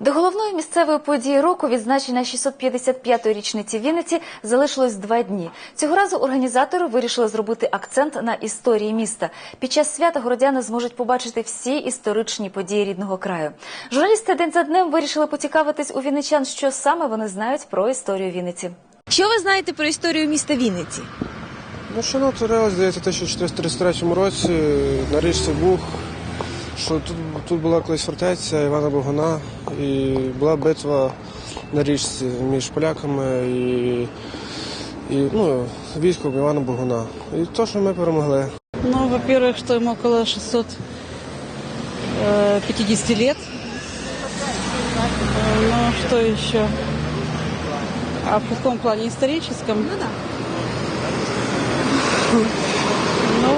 До головної місцевої події року відзначення 655-ї річниці Вінниці залишилось два дні. Цього разу організатори вирішили зробити акцент на історії міста. Під час свята городяни зможуть побачити всі історичні події рідного краю. Журналісти день за днем вирішили поцікавитись у вінничан, що саме вони знають про історію Вінниці. Що ви знаєте про історію міста Вінниці? Ну, що воно творилось, здається, в 1433 році на річці Буг, що тут, тут була колись фортеця Івана Богуна, і була битва на річці між поляками і, і ну, військом Івана Богуна. І то, що ми перемогли. Ну, во-первых, что ему около 650 лет. Э, Ну, что еще? А в каком плане историческом? Ну да. Ну,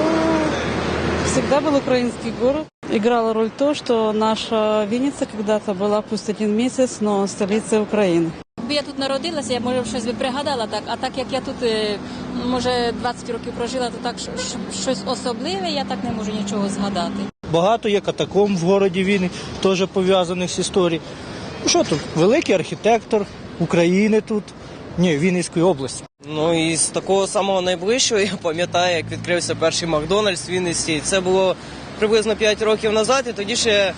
всегда был украинский город. Играла роль то, что наша Винница когда-то была пусть один месяц, но столицей Украины. Якби я тут народилася, я може щось би пригадала так. А так як я тут е, може 20 років прожила, то так що- що- щось особливе, я так не можу нічого згадати. Багато є катакомб в городі Вінниць, теж пов'язаних з історією. Ну що тут? Великий архітектор України тут, ні, Вінницької області. Ну і з такого самого найближчого я пам'ятаю, як відкрився перший Макдональдс в Вінниці. Це було приблизно 5 років назад, і тоді ще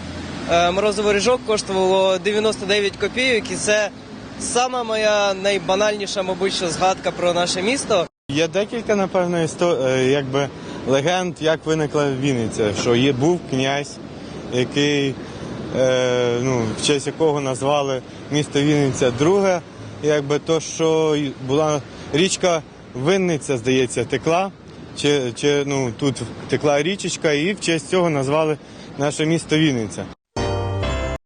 е, морозовий ріжок коштувало 99 копійок, і це сама моя найбанальніша, мабуть, що згадка про наше місто. Є декілька, напевно, істо... е, якби легенд, як виникла Вінниця, що є був князь, який, е, ну, в честь якого назвали місто Вінниця. Друге, якби то, що була річка Винниця, здається, текла, чи, чи ну, тут текла річечка, і в честь цього назвали наше місто Вінниця.